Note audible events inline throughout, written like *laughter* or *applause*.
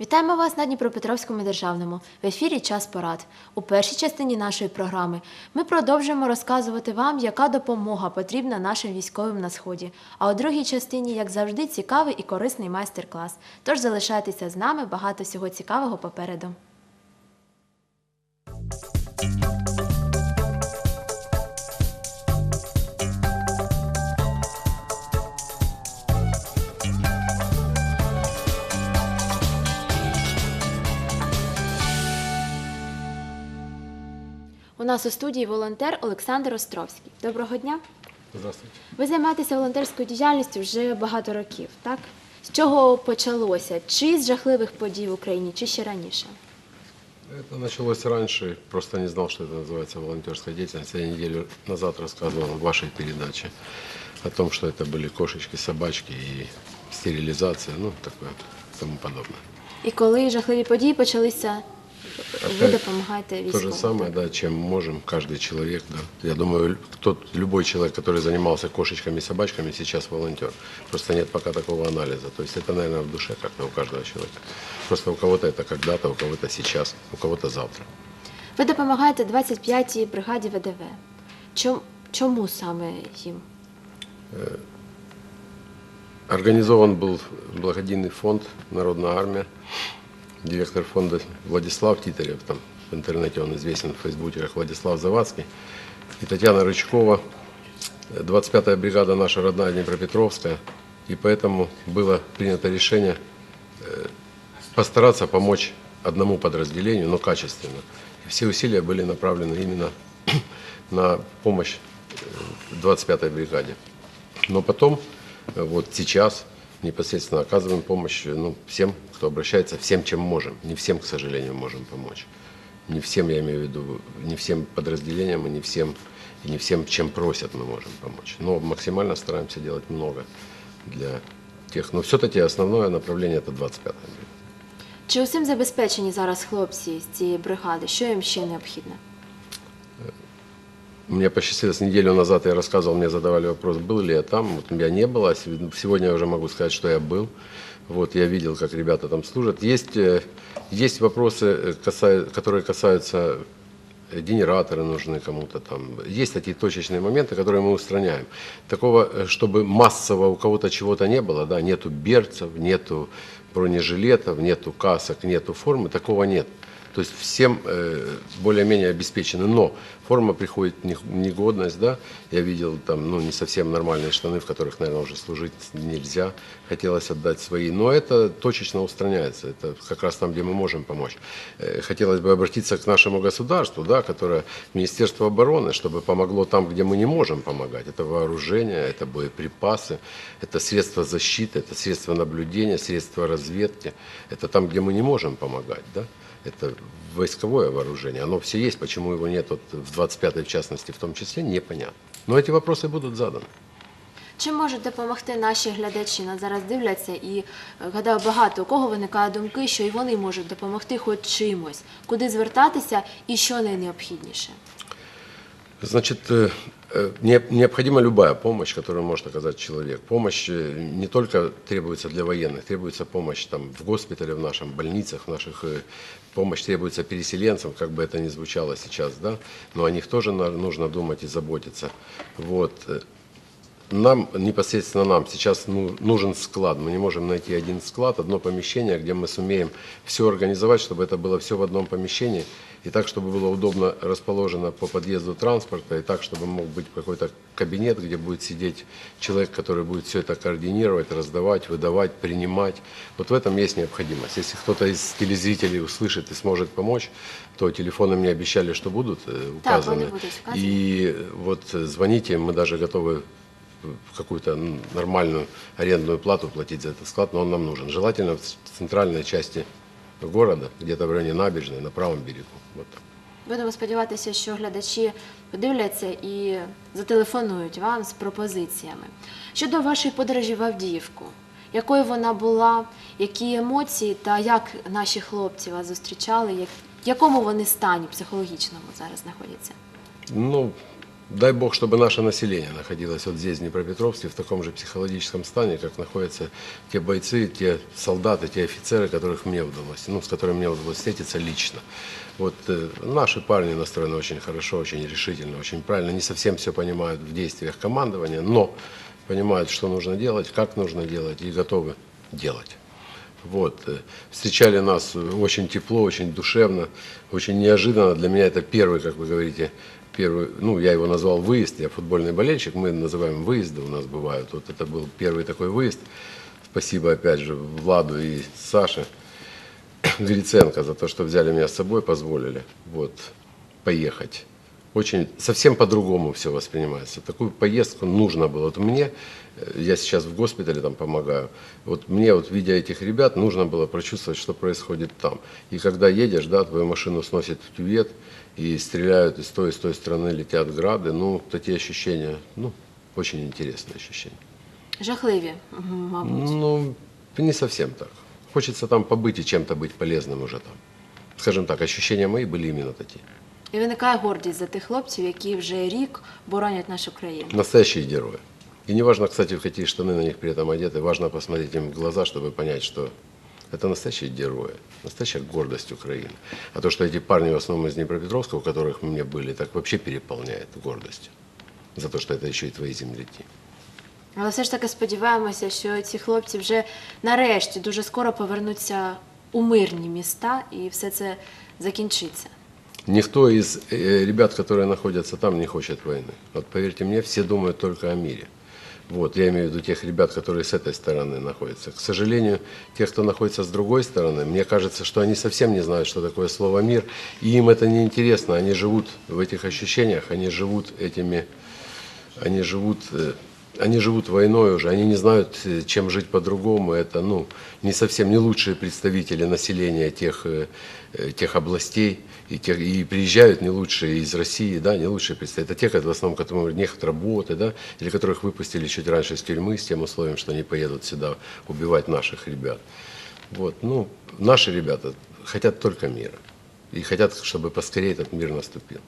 Вітаємо вас на Дніпропетровському державному. В ефірі час порад. У першій частині нашої програми ми продовжуємо розказувати вам, яка допомога потрібна нашим військовим на сході. А у другій частині, як завжди, цікавий і корисний майстер-клас. Тож залишайтеся з нами багато всього цікавого попереду. У нас у студії волонтер Олександр Островський. Доброго дня. Здравствуйте. Ви займаєтеся волонтерською діяльністю вже багато років, так? З чого почалося? Чи з жахливих подій в Україні, чи ще раніше? Это началось раньше, просто не знал, что это называется волонтерская деятельность. Я неделю назад рассказывал в вашей передаче о том, что это были кошечки, собачки и стерилизация, ну, такое, тому подобное. І коли жахливі події почалися, ви Опять допомагаєте То військовим? же самое, так? да, чем можем, каждый человек, да. Я думаю, тот, любой человек, который занимался кошечками и собачками, сейчас волонтер. Просто нет пока такого анализа. То есть это, наверное, в душе как-то у каждого человека. Просто у кого-то это когда-то, у кого-то сейчас, у кого-то завтра. Ви допомагаєте 25-й бригаді ВДВ. Чом- Чому саме їм? Организован был благодійный фонд «Народная армия». Директор фонда Владислав Титарев, там в интернете он известен в Фейсбуке как Владислав Завадский. И Татьяна Рычкова, 25-я бригада наша родная Днепропетровская. И поэтому было принято решение э, постараться помочь одному подразделению, но качественно. Все усилия были направлены именно *clears throat* на помощь э, 25-й бригаде. Но потом, э, вот сейчас, непосредственно оказываем помощь э, ну, всем, кто обращается, всем, чем можем. Не всем, к сожалению, можем помочь. Не всем, я имею в виду, не всем подразделениям и не всем, и не всем, чем просят, мы можем помочь. Но максимально стараемся делать много для тех. Но все-таки основное направление это 25 бригада. Чи усім забезпечені зараз хлопці з цієї бригади? Що їм ще необхідно? Мне посчастливилось неделю назад, я рассказывал, мне задавали вопрос, был ли я там. Вот я не был, а сегодня я уже могу сказать, что я был. Вот, я видел, как ребята там служат. Есть, э, есть вопросы, э, которые касаются э, генераторы нужны кому-то там. Есть такие точечные моменты, которые мы устраняем. Такого, чтобы массово у кого-то чего-то не было, да, нету берцев, нету бронежилетов, нету касок, нету формы, такого нет. То есть всем э, более-менее обеспечены. Но форма приходит в нег- негодность, да. Я видел там, ну, не совсем нормальные штаны, в которых, наверное, уже служить нельзя. Хотелось отдать свои. Но это точечно устраняется. Это как раз там, где мы можем помочь. Э, хотелось бы обратиться к нашему государству, да, которое Министерство обороны, чтобы помогло там, где мы не можем помогать. Это вооружение, это боеприпасы, это средства защиты, это средства наблюдения, средства разведки. Это там, где мы не можем помогать, да. Это войсковое вооружение. Оно все есть. Почему его нет вот в 25-й, в частности, в том числе, непонятно. Но эти вопросы будут заданы. Чи можуть допомогти наші глядачі? Нас зараз дивляться і е, гадаю, багато у кого виникає думки, що і вони можуть допомогти хоч чимось, куди звертатися і що найнеобхідніше. Значит, э, э, не- необходима любая помощь, которую может оказать человек. Помощь э, не только требуется для военных, требуется помощь там, в госпитале, в нашем, больницах, в наших, э, помощь требуется переселенцам, как бы это ни звучало сейчас, да, но о них тоже нужно думать и заботиться. Вот. э, Нам, непосредственно нам, сейчас ну, нужен склад. Мы не можем найти один склад, одно помещение, где мы сумеем все организовать, чтобы это было все в одном помещении. И так, чтобы было удобно расположено по подъезду транспорта, и так, чтобы мог быть какой-то кабинет, где будет сидеть человек, который будет все это координировать, раздавать, выдавать, принимать. Вот в этом есть необходимость. Если кто-то из телезрителей услышит и сможет помочь, то телефоны мне обещали, что будут э, указаны. будут указаны. И вот э, звоните, мы даже готовы какую-то нормальную арендную плату платить за этот склад, но он нам нужен. Желательно в центральной части города, где-то в районе набережной, на правом берегу. Вот так. Будемо сподіватися, що глядачі подивляться і зателефонують вам з пропозиціями. Щодо вашої подорожі в Авдіївку, якою вона була, які емоції та як наші хлопці вас зустрічали, як, в якому вони стані психологічному зараз знаходяться? Ну, дай бог, чтобы наше население находилось вот здесь, в Днепропетровске, в таком же психологическом стане, как находятся те бойцы, те солдаты, те офицеры, которых мне удалось, ну, с которыми мне удалось встретиться лично. Вот э, наши парни настроены очень хорошо, очень решительно, очень правильно, не совсем все понимают в действиях командования, но понимают, что нужно делать, как нужно делать и готовы делать. Вот. э, Встречали нас очень тепло, очень душевно, очень неожиданно. Для меня это первый, как вы говорите, первый, ну, я его назвал выезд, я футбольный болельщик, мы называем выезды у нас бывают. Вот это был первый такой выезд. Спасибо, опять же, Владу и Саше Гриценко за то, что взяли меня с собой, позволили вот, поехать. Очень, совсем по-другому все воспринимается. Такую поездку нужно было. Вот мне, э, я сейчас в госпитале там помогаю, вот мне, вот видя этих ребят, нужно было прочувствовать, что происходит там. И когда едешь, да, твою машину сносит в тювет, и стреляют, и с той, и с той стороны летят грады, ну, такие ощущения, ну, очень интересные ощущения. Жахливі, мабуть. Ну, не совсем так. Хочется там побыть и чем-то быть полезным уже там. Скажем так, ощущения мои были именно такие. І виникає гордість за тих хлопців, які вже рік боронять нашу країну. Настоящие герои. И не важно, кстати, в какие штаны на них при этом одеты, важно посмотреть им в глаза, чтобы понять, что это настоящие герои, настоящая гордость Украины. А то, что эти парни в основном из Днепропетровска, у которых мне были, так вообще переполняет гордостью. За то, что это еще и твои земляки. Але все ж таки сподіваємося, що ці хлопці вже нарешті дуже скоро повернуться у мирні міста і все це закінчиться. Никто из э, ребят, которые находятся там, не хочет войны. Вот поверьте мне, все думают только о мире. Вот, я имею в виду тех ребят, которые с этой стороны находятся. К сожалению, тех, кто находится с другой стороны, мне кажется, что они совсем не знают, что такое слово «мир», и им это не интересно. Они живут в этих ощущениях, они живут этими, они живут, э, они живут войной уже, они не знают, э, чем жить по-другому. Это, ну, не совсем не лучшие представители населения тех, э, э, тех областей, и, тех, и приезжают не лучшие из России, да, не лучшие представители. Это те, которые в основном, которым нет работы, да, или которых выпустили чуть раньше из тюрьмы с тем условием, что они поедут сюда убивать наших ребят. Вот, ну, наши ребята хотят только мира. И хотят, чтобы поскорее этот мир наступил.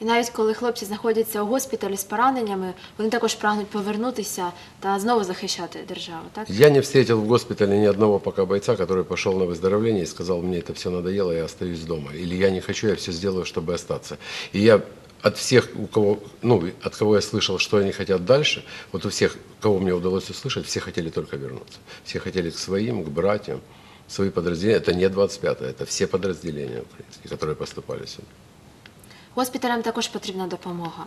І навіть коли хлопці знаходяться у госпіталі з пораненнями, вони також прагнуть повернутися та знову захищати державу. Так Я не встретил в госпитале ни одного пока бойца, который пошел на выздоровление и сказал, мне это все надоело, я остаюсь дома. Или я не хочу, я все сделаю, чтобы остаться. И я от всех, у кого, ну, от кого я слышал, что они хотят дальше, вот у всех, кого мне удалось услышать, все хотели только вернуться. Все хотели к своим, к братьям, свои подразделения. Это не 25-е, это все подразделения украинские, которые поступали сюда. госпіталям також потрібна допомога.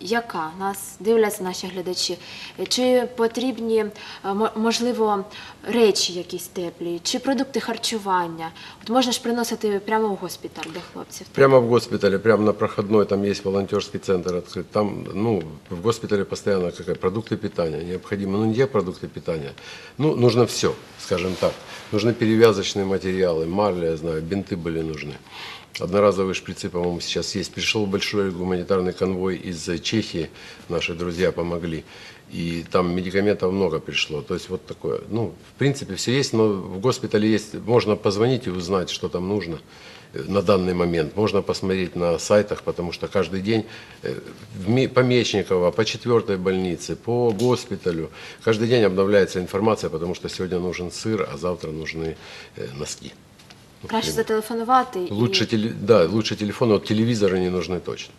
Яка нас дивляться наші глядачі? Чи потрібні е, мо- можливо речі якісь теплі, чи продукти харчування? От можна ж приносити прямо в госпіталь до хлопців. Прямо в госпитале, прямо на проходной, там есть волонтерский центр открыт. Там, ну, в госпитале постоянно какая продукты питания необходимы. Ну, не те продукты питания. Ну, нужно все, скажем так. Нужны перевязочные материалы, марля, я знаю, бинты были нужны. Одноразовые шприцы, по-моему, сейчас есть. Пришел большой гуманитарный конвой из Чехии, наши друзья помогли. И там медикаментов много пришло. То есть вот такое. Ну, в принципе, все есть, но в госпитале есть. Можно позвонить и узнать, что там нужно э, на данный момент. Можно посмотреть на сайтах, потому что каждый день э, по Мечниково, по четвертой больнице, по госпиталю, каждый день обновляется информация, потому что сегодня нужен сыр, а завтра нужны э, носки. Ну, Краще зателефонувати і Лучше, теле- да, лучше телефон, вот телевизоры не нужны точно.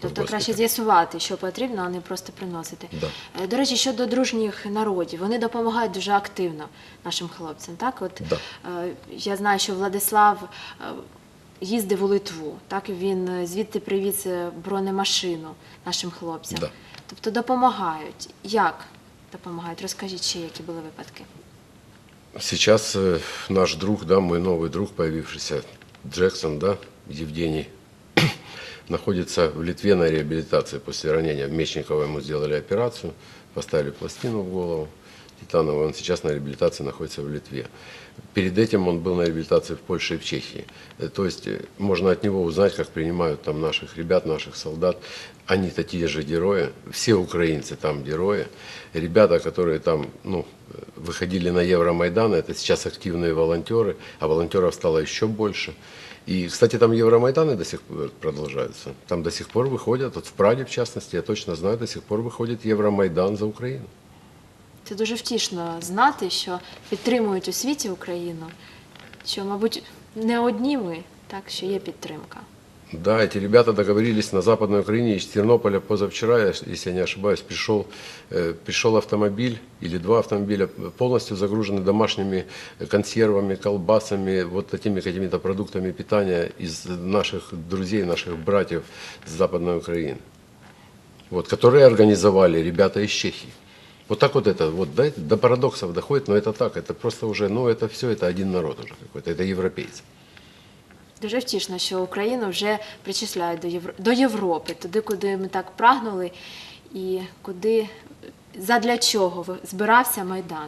Тобто краще з'ясувати, що потрібно, а не просто приносити. Да. Е, До речі, щодо дружніх народів, вони допомагають дуже активно нашим хлопцям. Так, от Да. е, я знаю, що Владислав е, їздив у Литву. Так він звідти привіз бронемашину нашим хлопцям. Да. Тобто допомагають. Як допомагають? Розкажіть ще, які були випадки. Сейчас э, наш друг, да, мой новый друг, появившийся, Джексон, да, Евгений, *coughs* находится в Литве на реабилитации после ранения. В Мечниково ему сделали операцию, поставили пластину в голову. Титанова, он сейчас на реабилитации находится в Литве. Перед этим он был на реабилитации в Польше и в Чехии. Э, То есть э, можно от него узнать, как принимают там наших ребят, наших солдат. Они такие же герои, все украинцы там герои. Ребята, которые там ну, э, выходили на Евромайдан, это сейчас активные волонтеры, а волонтеров стало еще больше. И, кстати, там Евромайданы до сих пор продолжаются. Там до сих пор выходят, вот в Праге, в частности, я точно знаю, до сих пор выходит Евромайдан за Украину. Це дуже втішно знати, що підтримують у світі Україну, що, мабуть, не одні ми, так що є підтримка. Да, эти ребята договорились на Западной Украине из Тернополя позавчера, я- если я не ошибаюсь, пришел, э, пришел автомобиль или два автомобиля полностью загружены домашними консервами, колбасами, вот такими какими-то продуктами питания из наших друзей, наших братьев с Западной Украины. Вот, которые организовали ребята из Чехии. Вот так вот это, вот до, до парадоксов доходит, но это так, это просто уже, ну это все, это один народ уже какой-то, это европейцы. Дуже втішно, що Україну вже причисляють до, Євро... до Європи, туди, куди ми так прагнули, і куди задля чого ви- збирався Майдан.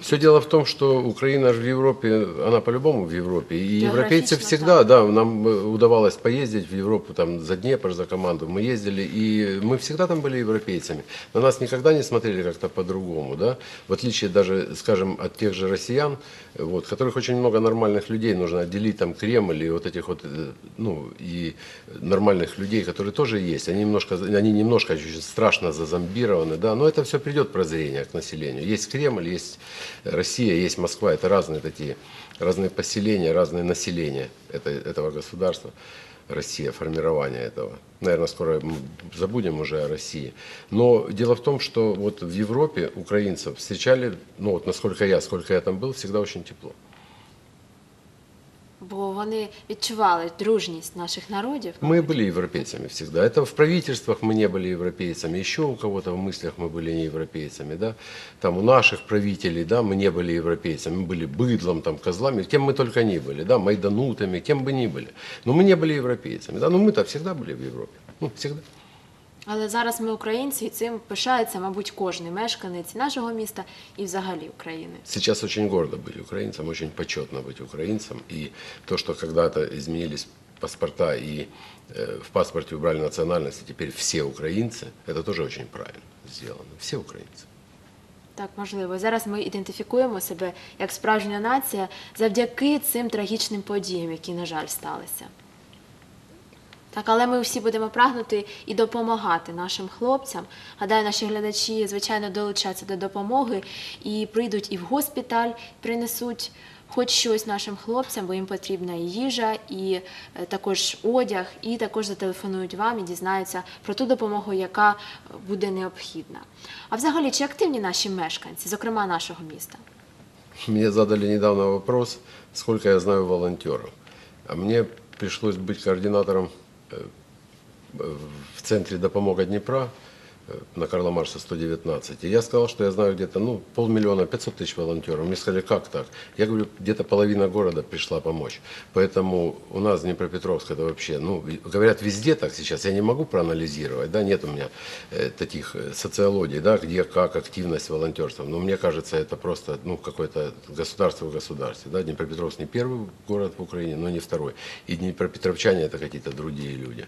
Все дело в том, что Украина же в Европе, она по-любому в Европе. И европейцы всегда, да, нам э, удавалось поездить в Европу там за Днепр, за команду. Мы ездили, и мы всегда там были европейцами. На нас никогда не смотрели как-то по-другому, да. В отличие даже, скажем, от тех же россиян, вот, которых очень много нормальных людей, нужно отделить там Кремль и вот этих вот, э, ну, и нормальных людей, которые тоже есть. Они немножко, они немножко очень страшно зазомбированы, да, но это все придет прозрение к населению. Есть Кремль, есть Россия, есть Москва, это разные такие, разные поселения, разные населения это- этого государства. Россия, формирование этого. Наверное, скоро мы забудем уже о России. Но дело в том, что вот в Европе украинцев встречали, ну вот насколько я, сколько я там был, всегда очень тепло бо вони відчували дружність наших народів. Мы были европейцами всегда. Это в правительствах мы не были европейцами, еще у кого-то в мыслях мы были не европейцами, да. Там у наших правителей, да, мы не были европейцами, мы были быдлом, там, козлами, кем мы только не были, да, майданутами, кем бы ни были. Но мы не были европейцами, да, но мы-то всегда были в Европе, ну, всегда. Але зараз ми українці, і цим пишається, мабуть, кожний мешканець нашого міста і взагалі України. Сейчас очень гордо быть украинцем, очень почетно быть украинцем. И то, что когда-то изменились паспорта и э, в паспорте убрали национальность, и теперь все украинцы, это тоже очень правильно сделано. Все украинцы. Так, можливо. Зараз ми ідентифікуємо себе як справжня нація завдяки цим трагічним подіям, які, на жаль, сталися. Так, але ми всі будемо прагнути і допомагати нашим хлопцям. Гадаю, наші глядачі, звичайно, долучаться до допомоги і прийдуть і в госпіталь, принесуть хоч щось нашим хлопцям, бо їм потрібна і їжа, і е, також одяг, і також зателефонують вам і дізнаються про ту допомогу, яка е, буде необхідна. А взагалі, чи активні наші мешканці, зокрема нашого міста? Мне задали недавно вопрос, сколько я знаю волонтеров. А мне пришлось быть координатором в центре допомога Днепра. э, на Карла Марса 119. И я сказал, что я знаю где-то ну, полмиллиона, 500 тысяч волонтеров. Мне сказали, как так? Я говорю, где-то половина города пришла помочь. Поэтому у нас Днепропетровск это вообще, ну, говорят, везде так сейчас. Я не могу проанализировать, да, нет у меня э, таких э, социологий, да, где как активность волонтерства. Но мне кажется, это просто, ну, какое-то государство в государстве, да. Днепропетровск не первый город в Украине, но не второй. И Днепропетровчане это какие-то другие люди.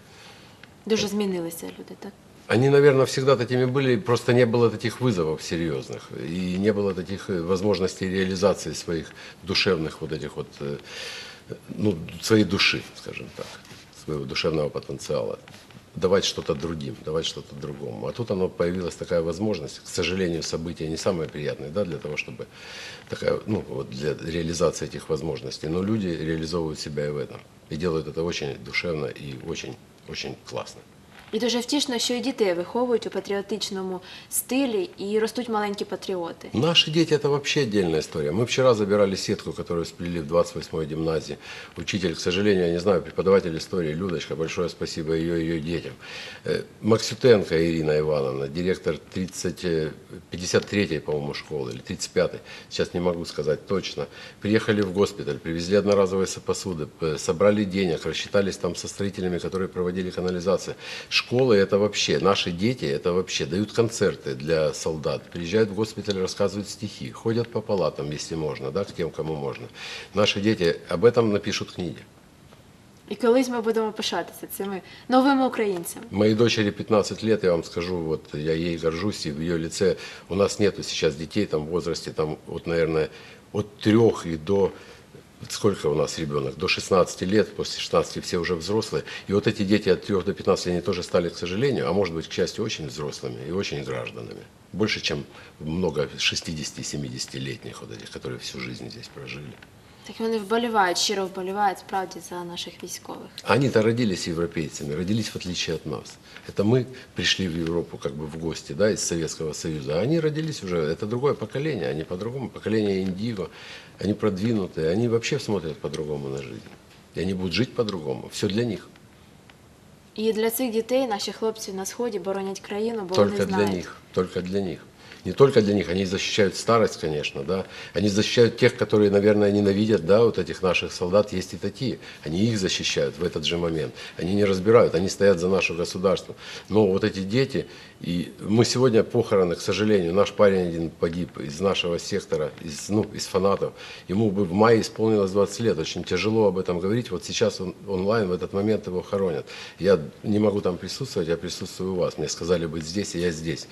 Дуже змінилися люди, так? Они, наверное, всегда такими были, просто не было таких вызовов серьезных, и не было таких э, возможностей реализации своих душевных вот этих вот, э, ну, своей души, скажем так, своего душевного потенциала. Давать что-то другим, давать что-то другому. А тут оно появилась такая возможность, к сожалению, события не самые приятные, да, для того, чтобы такая, ну, вот для реализации этих возможностей. Но люди реализовывают себя и в этом. И делают это очень душевно и очень, очень классно. І дуже втішно, що і дітей виховують у патріотичному стилі і ростуть маленькі патріоти. Наши дети – это вообще отдельная история. Мы вчера забирали сетку, которую сплели в 28-й гимназии. Учитель, к сожалению, я не знаю, преподаватель истории Людочка, большое спасибо ее и ее детям. Э, Максютенко Ирина Ивановна, директор 30, э, 53-й, по-моему, школы, или 35-й, сейчас не могу сказать точно. Приехали в госпиталь, привезли одноразовые посуды, э, собрали денег, рассчитались там со строителями, которые проводили канализацию. Школы это вообще, наши дети это вообще дают концерты для солдат, приезжают в госпиталь, рассказывают стихи, ходят по палатам, если можно, да, к тем, кому можно. Наши дети об этом напишут книги. І колись ми будемо пишатися цими новими українцями. Моей дочери 15 лет, я вам скажу, вот я ей горжусь, и в ее лице у нас нету сейчас детей там в возрасте, там, вот, наверное, от трех и до сколько у нас ребенок? До 16 лет, после 16 все уже взрослые. И вот эти дети от 3 до 15, они тоже стали, к сожалению, а может быть, к счастью, очень взрослыми и очень гражданами. Больше, чем много 60-70-летних вот этих, которые всю жизнь здесь прожили. Так вони вболівають, щиро вболівають справді за наших військових. Они-то родились европейцами, родились в отличие от нас. Это мы пришли в Европу как бы в гости, да, из Советского Союза. А они родились уже, это другое поколение, они по-другому, поколение индиго, они продвинутые, они вообще смотрят по-другому на жизнь. И они будут жить по-другому. Все для них, І для цих дітей наші хлопці на сході боронять країну, бо вони только для знають. них, только для них. Не только для них, они защищают старость, конечно, да. Они защищают тех, которые, наверное, ненавидят, да, вот этих наших солдат, есть и такие. Они их защищают в этот же момент. Они не разбирают, они стоят за наше государство. Но вот эти дети, и мы сегодня похороны, к сожалению, наш парень один погиб из нашего сектора, из, ну, из фанатов. Ему бы в мае исполнилось 20 лет, очень тяжело об этом говорить. Вот сейчас он онлайн, в этот момент его хоронят. Я не могу там присутствовать, я присутствую у вас. Мне сказали быть здесь, и я здесь.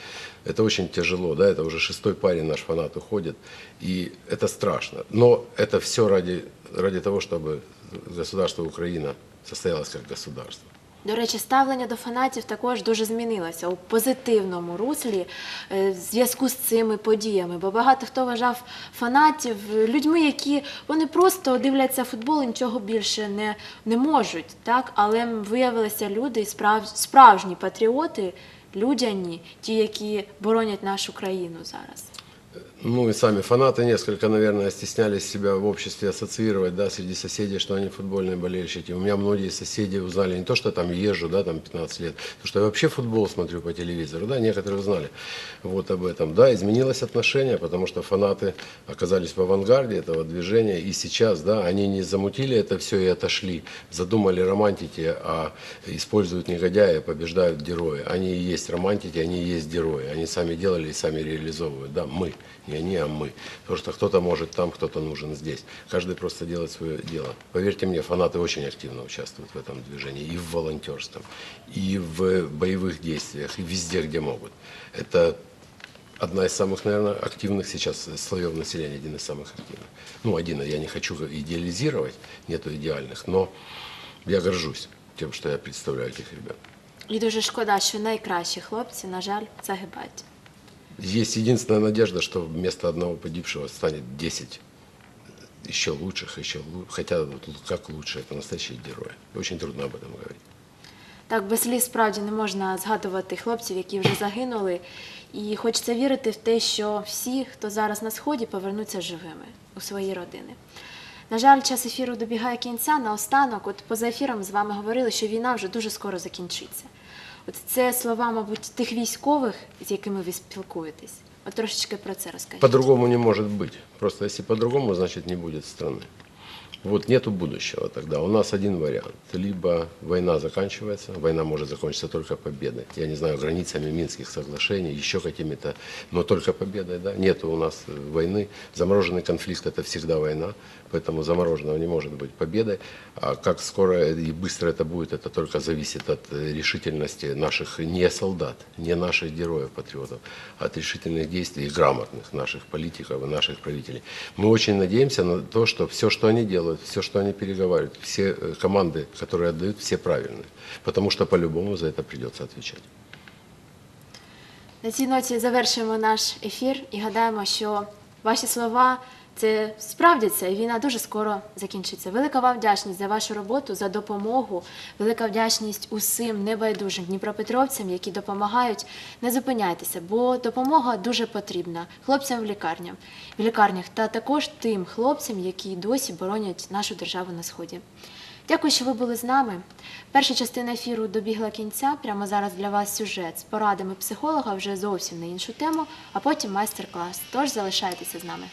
Это очень тяжело, да, это уже шестой парень наш фанат уходит, и это страшно. Но это все ради, ради того, чтобы государство Украина состоялось как государство. До речі, ставлення до фанатів також дуже змінилося у позитивному руслі е, в зв'язку з цими подіями. Бо багато хто вважав фанатів людьми, які вони просто дивляться футбол і нічого більше не, не можуть. Так? Але виявилися люди, справ, справжні патріоти, людяні, ті, які боронять нашу країну зараз. Ну и сами фанаты несколько, наверное, стеснялись себя в обществе ассоциировать, да, среди соседей, что они футбольные болельщики. У меня многие соседи узнали, не то, что там езжу, да, там 15 лет, то, что я вообще футбол смотрю по телевизору, да, некоторые узнали вот об этом. Да, изменилось отношение, потому что фанаты оказались в авангарде этого движения, и сейчас, да, они не замутили это все и отошли, задумали романтики, а используют негодяя, побеждают герои. Они и есть романтики, они и есть герои. Они сами делали и сами реализовывают, да, мы, они, а мы. Потому что кто-то может там, кто-то нужен здесь. Каждый просто делает свое дело. Поверьте мне, фанаты очень активно участвуют в этом движении, и в волонтерстве, и в боевых действиях, и везде, где могут. Это одна из самых, наверное, активных сейчас слоев населения, один из самых активных. Ну, один, я не хочу идеализировать, нету идеальных, но я горжусь тем, что я представляю этих ребят. І дуже шкода, що найкращі хлопці, на жаль, загибають. Есть единственная надежда, что вместо одного погибшего станет 10 еще лучших, еще лу- хотя как лучше, это настоящие герои. Очень трудно об этом говорить. Так, без сліз справді не можна згадувати хлопців, які вже загинули. І хочеться вірити в те, що всі, хто зараз на сході, повернуться живими у свої родини. На жаль, час ефіру добігає кінця. Наостанок, от поза ефіром з вами говорили, що війна вже дуже скоро закінчиться. От це слова, мабуть, тих військових, з якими ви спілкуєтесь. От трошечки про це розкажіть. По-другому не может быть. Просто если по-другому, значит не будет страны. Вот нету будущего тогда. У нас один вариант. Либо война заканчивается, война может закончиться только победой. Я не знаю, границами Минских соглашений, еще какими-то, но только победой, да. Нету у нас э, войны. Замороженный конфликт – это всегда война, поэтому замороженного не может быть победой. А как скоро и быстро это будет, это только зависит от э, решительности наших не солдат, не наших героев-патриотов, от решительных действий и грамотных наших политиков и наших правителей. Мы очень надеемся на то, что все, что они делают, все, что они переговаривают, все э, команды, которые отдают, все правильные. Потому что по-любому за это придется отвечать. На цій ноті завершуємо наш ефір і гадаємо, що ваші слова це справдяться, і війна дуже скоро закінчиться. Велика вам вдячність за вашу роботу, за допомогу. Велика вдячність усім небайдужим дніпропетровцям, які допомагають. Не зупиняйтеся, бо допомога дуже потрібна хлопцям в лікарнях, в лікарнях та також тим хлопцям, які досі боронять нашу державу на сході. Дякую, що ви були з нами. Перша частина ефіру добігла кінця. Прямо зараз для вас сюжет з порадами психолога вже зовсім на іншу тему, а потім майстер-клас. Тож залишайтеся з нами.